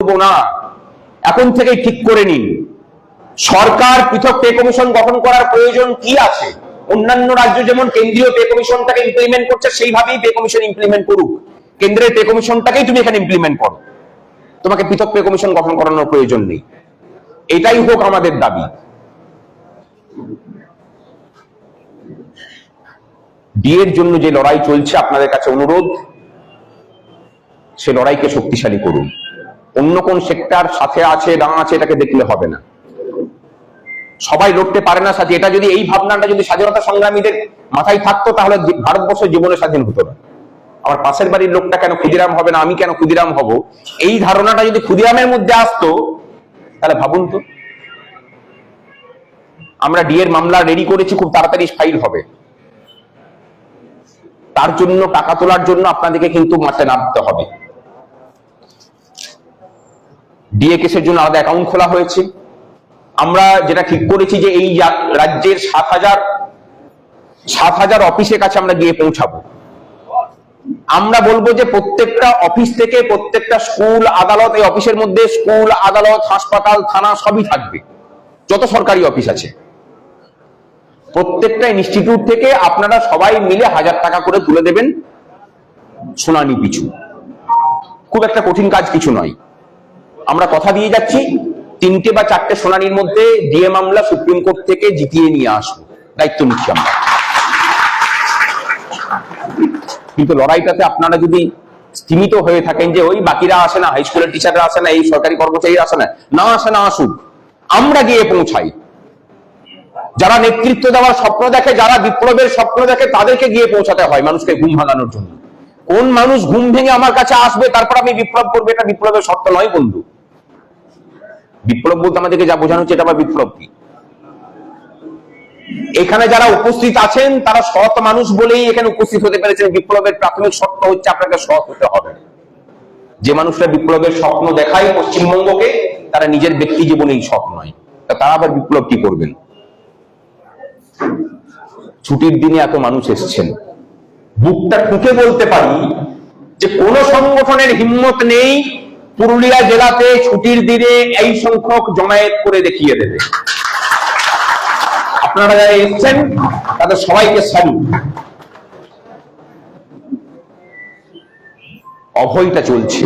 না, এখন থেকেই ঠিক করে নিন। সরকার পৃথক পে কমিশন গঠন করার প্রয়োজন কি আছে? অন্যান্য রাজ্য যেমন কেন্দ্রীয় পে কমিশনটাকে ইমপ্লিমেন্ট করছে, সেইভাবেই পে কমিশন ইমপ্লিমেন্ট করুক। কেন্দ্রের পে কমিশনটাকেই তুমি এখানে ইমপ্লিমেন্ট করো। তোমাকে পৃথক পে কমিশন গঠন করানোর প্রয়োজন নেই। এটাই হোক আমাদের দাবি। ডিএর জন্য যে লড়াই চলছে, আপনাদের কাছে অনুরোধ, সে লড়াইকে শক্তিশালী করুন। অন্য কোন সেক্টর সাথে আছে, না আছে, এটাকে দেখলে হবে না। সবাই লড়তে পারে না সাথে। এটা যদি এই ভাবনাটা যদি স্বাধীনতা সংগ্রামীদের মাথায় থাকতো, তাহলে ভারতবর্ষ জীবনে স্বাধীন হতো না। আমার পাশের বাড়ির লোকটা কেন ক্ষুদিরাম হবে না, আমি কেন ক্ষুদিরাম হব? এই ধারণাটা যদি ক্ষুদিরামের মধ্যে আসতো, তাহলে ভাবুন তো। আমরা ডিএর মামলা রেডি করেছি, খুব তাড়াতাড়ি ফাইল হবে। তার জন্য, টাকা তোলার জন্য আপনাদেরকে কিন্তু মাঠে নামতে হবে। ডিএ কেসের জন্য আলাদা অ্যাকাউন্ট খোলা হয়েছে। আমরা যেটা ঠিক করেছি যে এই রাজ্যের সাত হাজার সাত হাজার অফিসের কাছে আমরা গিয়ে পৌঁছাবো। আমরা বলব যে প্রত্যেকটা অফিস থেকে প্রত্যেকটা স্কুল আদালত, এই অফিসের মধ্যে স্কুল আদালত, হাসপাতাল, থানা সবই থাকবে। যত সরকারি অফিস আছে। প্রত্যেকটা ইনস্টিটিউট থেকে আপনারা সবাই মিলে হাজার টাকা করে তুলে দেবেন। শুনানি পিছু। খুব একটা কঠিন কাজ কিছু নয়। আমরা কথা দিয়ে যাচ্ছি। তিনটে বা চারটে শুনানির মধ্যে ডিএ মামলা সুপ্রিম কোর্ট থেকে জিতিয়ে নিয়ে আসব। দায়িত্ব নিচ্ছি আমরা। কিন্তু লড়াইটাতে আপনারা যদি স্থিমিত হয়ে থাকেন যে ওই বাকিরা আসে না হাই স্কুলের টিচাররা আসে না, এই সরকারি কর্মচারী আসে না না আসে না আসুক, আমরা গিয়ে পৌঁছাই। যারা নেতৃত্ব দেওয়ার স্বপ্ন দেখে, যারা বিপ্লবের স্বপ্ন দেখে, তাদেরকে গিয়ে পৌঁছাতে হয় মানুষকে ঘুম ভাঙানোর জন্য। কোন মানুষ ঘুম ভেঙে আমার কাছে আসবে, তারপর আমি বিপ্লব করবে, এটা বিপ্লবের শর্ত নয় বন্ধু। বিপ্লব বলতে আমাদেরকে যা বোঝানো হচ্ছে, এটা আবার বিপ্লব কি? এখানে যারা উপস্থিত আছেন, তারা সৎ মানুষ বলেই এখানে উপস্থিত হতে পেরেছেন। বিপ্লবের প্রাথমিক শর্ত হচ্ছে আপনাকে সৎ হতে হবে। যে মানুষরা বিপ্লবের স্বপ্ন দেখায় পশ্চিমবঙ্গকে, তারা নিজের ব্যক্তি জীবনেই সৎ নয়। তারা আবার বিপ্লব কি করবেন? ছুটির দিনে এত মানুষ এসছেন। বুকটা ঠুকে বলতে পারি যে কোন সংগঠনের হিম্মত নেই পুরুলিয়া জেলাতে ছুটির দিনে এই সংখ্যক জমায়েত করে দেখিয়ে দেবে। আপনারা যারা এসছেন, তাদের সবাইকে স্যালুট। অভয়টা চলছে।